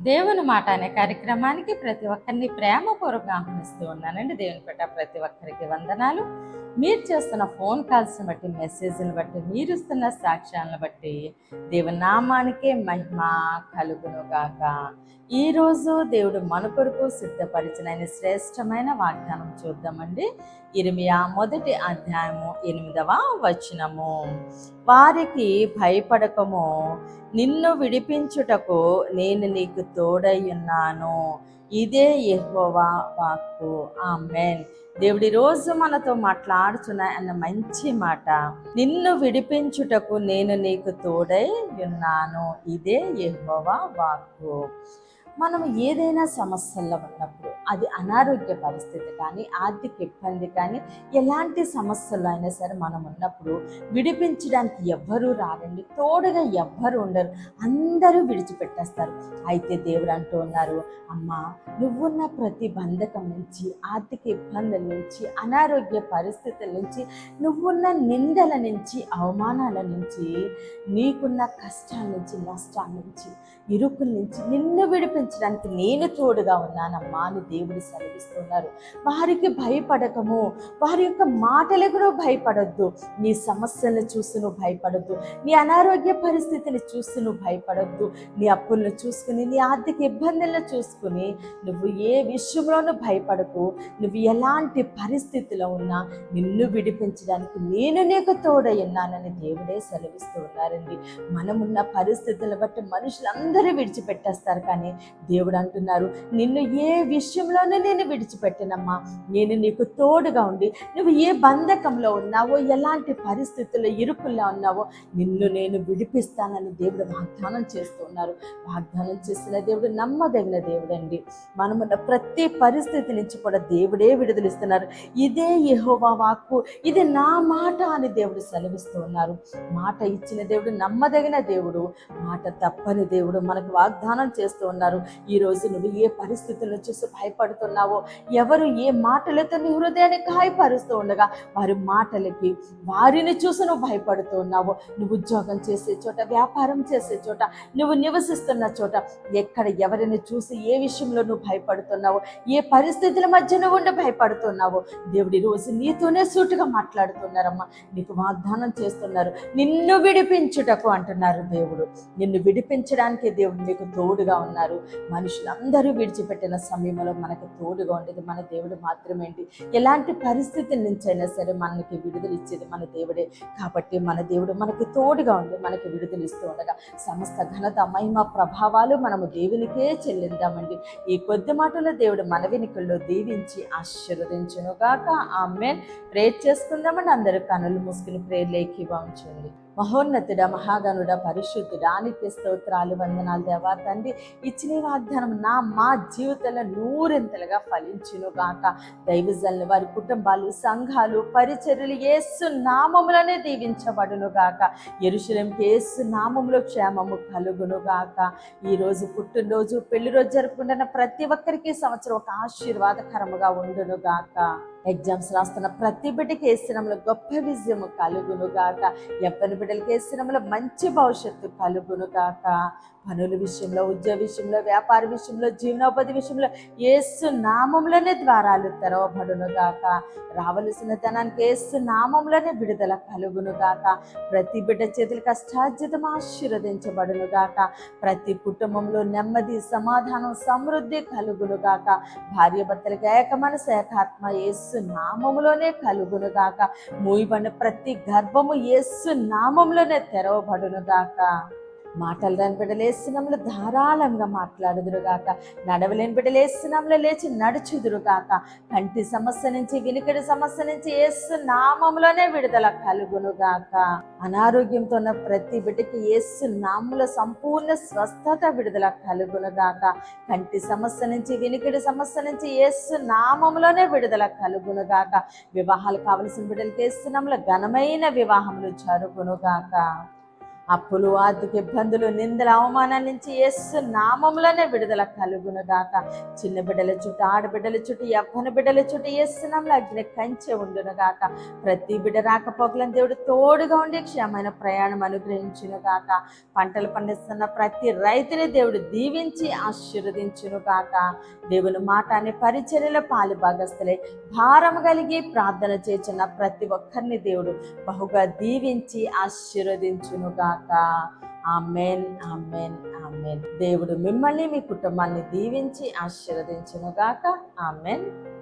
దేవుని మాట అనే కార్యక్రమానికి ప్రతి ఒక్కరిని ప్రేమపూర్వకంగా ఆహ్వానిస్తూ ఉన్నానండి. దేవుని పెట్ట ప్రతి ఒక్కరికి వందనాలు. మీరు చేస్తున్న ఫోన్ కాల్స్ని బట్టి మెసేజ్ని బట్టి మీరు ఇస్తున్న సాక్ష్యాలను బట్టి దేవుని నామానికే మహిమ కలుగును గాక ఈరోజు దేవుడు మన కొరకు సిద్ధపరిచిన శ్రేష్టమైన వాగ్దానం చూద్దామండి. ఇరిమియా మొదటి అధ్యాయము ఎనిమిదవ వచనము. వారికి భయపడకము. నిన్ను విడిపించుటకు నేను నీకు తోడై ఉన్నాను. ఇదే యెహోవా వాక్కు. ఆమెన్. దేవుడి రోజు మనతో మాట్లాడుచున్న అన్న మంచి మాట. నిన్ను విడిపించుటకు నేను నీకు తోడై ఉన్నాను. ఇదే యెహోవా వాక్కు. మనం ఏదైనా సమస్యల్లో ఉన్నప్పుడు అది అనారోగ్య పరిస్థితి కానీ ఆర్థిక ఇబ్బంది కానీ ఎలాంటి సమస్యలు అయినా సరే మనం ఉన్నప్పుడు విడిపించడానికి ఎవ్వరూ రారండి. తోడుగా ఎవ్వరు ఉండరు. అందరూ విడిచిపెట్టేస్తారు. అయితే దేవుడు అంటూ ఉన్నారు అమ్మా నువ్వున్న ప్రతి బంధకం నుంచి ఆర్థిక ఇబ్బందుల నుంచి అనారోగ్య పరిస్థితుల నుంచి నువ్వున్న నిందల నుంచి అవమానాల నుంచి నీకున్న కష్టాల నుంచి నష్టాల నుంచి ఇరుకుల నుంచి నిన్ను విడిపించడానికి నేను తోడుగా ఉన్నానమ్మా అని దేవుడు సెలవిస్తున్నారు. వారికి భయపడకము. వారి యొక్క మాటలకు కూడా భయపడొద్దు. నీ సమస్యలను చూసి నువ్వు భయపడొద్దు. నీ అనారోగ్య పరిస్థితిని చూసి నువ్వు భయపడొద్దు. నీ అప్పులను చూసుకుని నీ ఆర్థిక ఇబ్బందులను చూసుకుని నువ్వు ఏ విషయంలోనూ భయపడకు. నువ్వు ఎలాంటి పరిస్థితిలో ఉన్నా నిన్ను విడిపించడానికి నేను నీకు తోడై ఉన్నానని దేవుడే సెలవిస్తూ ఉన్నారండి. మనమున్న పరిస్థితులను బట్టి మనుషులందరూ విడిచిపెట్టేస్తారు. కానీ దేవుడు అంటున్నారు నిన్ను ఏ విషయం విషయంలోనే నేను విడిచిపెట్టినమ్మా. నేను నీకు తోడుగా ఉండి నువ్వు ఏ బంధకంలో ఉన్నావో ఎలాంటి పరిస్థితుల్లో ఇరుకుల్లో ఉన్నావో నిన్ను నేను విడిపిస్తానని దేవుడు వాగ్దానం చేస్తున్నారు వాగ్దానం చేసిన దేవుడు నమ్మదగిన దేవుడు అండి మనమున్న ప్రతి పరిస్థితి నుంచి కూడా దేవుడే విడుదలిస్తున్నారు. ఇదే యహోవా వాక్కు ఇది నా మాట అని దేవుడు సెలవిస్తున్నారు మాట ఇచ్చిన దేవుడు నమ్మదగిన దేవుడు మాట తప్పని దేవుడు మనకు వాగ్దానం చేస్తూ ఉన్నారు. ఈ రోజు నువ్వు ఏ పరిస్థితుల్లో చూసి భయపడుతున్నావో? ఎవరు ఏ మాటలతో నీ హృదయాన్ని గాయపరుస్తూ ఉండగా వారి మాటలకి వారిని చూసి నువ్వు భయపడుతూ ఉన్నావు నువ్వు ఉద్యోగం చేసే చోట వ్యాపారం చేసే చోట నువ్వు నివసిస్తున్న చోట ఎక్కడ ఎవరిని చూసి ఏ విషయంలో నువ్వు భయపడుతున్నావో? ఏ పరిస్థితుల మధ్య నువ్వు ఉండి భయపడుతున్నావో? దేవుడి రోజు నీతోనే సూటుగా మాట్లాడుతున్నారమ్మా. నీకు వాగ్దానం చేస్తున్నారు. నిన్ను విడిపించుటకు అంటున్నారు దేవుడు. నిన్ను విడిపించడానికి దేవుడు నీకు తోడుగా ఉన్నారు. మనుషులందరూ విడిచిపెట్టిన సమయంలో మనకు తోడుగా ఉండేది మన దేవుడు మాత్రమేంటి? ఎలాంటి పరిస్థితి నుంచి అయినా సరే మనకి విడుదల ఇచ్చేది మన దేవుడే. కాబట్టి మన దేవుడు మనకి తోడుగా ఉండి మనకి విడుదల ఇస్తూ ఉండగా సమస్త ఘనత మహిమ ప్రభావాలు మనము దేవునికే చెల్లిద్దామండి ఈ కొద్ది మాటలో దేవుడు మన వెనుకల్లో దీవించి ఆశీర్వదించునుగాక. ఆమె ప్రేర్ చేసుకుందామండి. అందరూ కనులు మూసుకుని ప్రేర్లేకి లేఖి మహోన్నతుడ మహాగణుడ పరిశుద్ధుడ నిత్య స్తోత్రాలు వందనాలు దేవా తండ్రి. ఇచ్చిన వాగ్దానం నా మా జీవితంలో నూరింతలుగా ఫలించును గాక. దైవజనులు వారి కుటుంబాలు సంఘాలు పరిచర్యలు ఏసు నామములనే దీవించబడును గాక. ఎరుశలంకి ఏసు నామములో క్షేమము కలుగును గాక. ఈ రోజు పుట్టినరోజు పెళ్ళి రోజు జరుపుకుంటున్న ప్రతి ఒక్కరికి సంవత్సరం ఒక ఆశీర్వాదకరముగా ఉండును గాక. ఎగ్జామ్స్ రాస్తున్న ప్రతి బిడ్డకి ఏసినంలో గొప్ప విజయము కలుగును గాక. ఎవ్వరి బిడ్డలకి ఏసినంలో మంచి భవిష్యత్తు కలుగును గాక. పనుల విషయంలో ఉద్యోగ విషయంలో వ్యాపార విషయంలో జీవనోపాధి విషయంలో ఏసు నామంలోనే ద్వారాలు తెరవబడును గాక. రావలసిన ధనానికి ఏసు నామంలోనే విడుదల కలుగును గాక. ప్రతి బిడ్డ చేతుల కష్టార్జితం ఆశీర్వదించబడును గాక. ప్రతి కుటుంబంలో నెమ్మది సమాధానం సమృద్ధి కలుగును గాక. భార్య భర్తలకు ఏక మనసు ఏకాత్మ యేసు నామములోనే కలుగును గాక మూయబడిన ప్రతి గర్భము యేసు నామంలోనే తెరవబడును గాక మాటలు రాని బిడ్డలేసినంలో ధారాళంగా మాట్లాడుదురుగాక నడవలేని బిడ్డలేసినంలో లేచి నడుచుదురుగాక కంటి సమస్య నుంచి వినికిడి సమస్య నుంచి ఏసు నామంలోనే విడుదల కలుగునుగాక అనారోగ్యంతో ఉన్న ప్రతి బిడ్డకి ఏసు నామంలో సంపూర్ణ స్వస్థత విడుదల కలుగునుగాక కంటి సమస్య నుంచి వినికిడి సమస్య నుంచి ఏసు నామంలోనే విడుదల కలుగునుగాక వివాహాలు కావలసిన బిడ్డలకి ఏసు ఘనమైన వివాహములు జరుగునుగాక అప్పులు ఆర్థిక ఇబ్బందులు నిందల అవమానాల నుంచి ఎస్సు నామంలోనే విడుదల కలుగును గాక. చిన్న బిడ్డల చుట్టూ ఆడబిడ్డల చుట్టూ యవ్వన బిడ్డల చుట్టూ ఎస్సునంలో అగ్ని కంచె ఉండును గాక. ప్రతి బిడ్డ రాకపోకలను దేవుడు తోడుగా ఉండి క్షేమైన ప్రయాణం అనుగ్రహించును గాక. పంటలు పండిస్తున్న ప్రతి రైతుని దేవుడు దీవించి ఆశీర్వదించును గాక. దేవుని మాట అనే పరిచర్యలో పాలు భాగస్తులే భారం కలిగి ప్రార్థన చేసిన ప్రతి ఒక్కరిని దేవుడు బహుగా దీవించి ఆశీర్వదించును గాక ఆమెన్ ఆమెన్ ఆమెన్. దేవుడు మిమ్మల్ని మీ కుటుంబాన్ని దీవించి ఆశీర్వదించును గాక. ఆమెన్.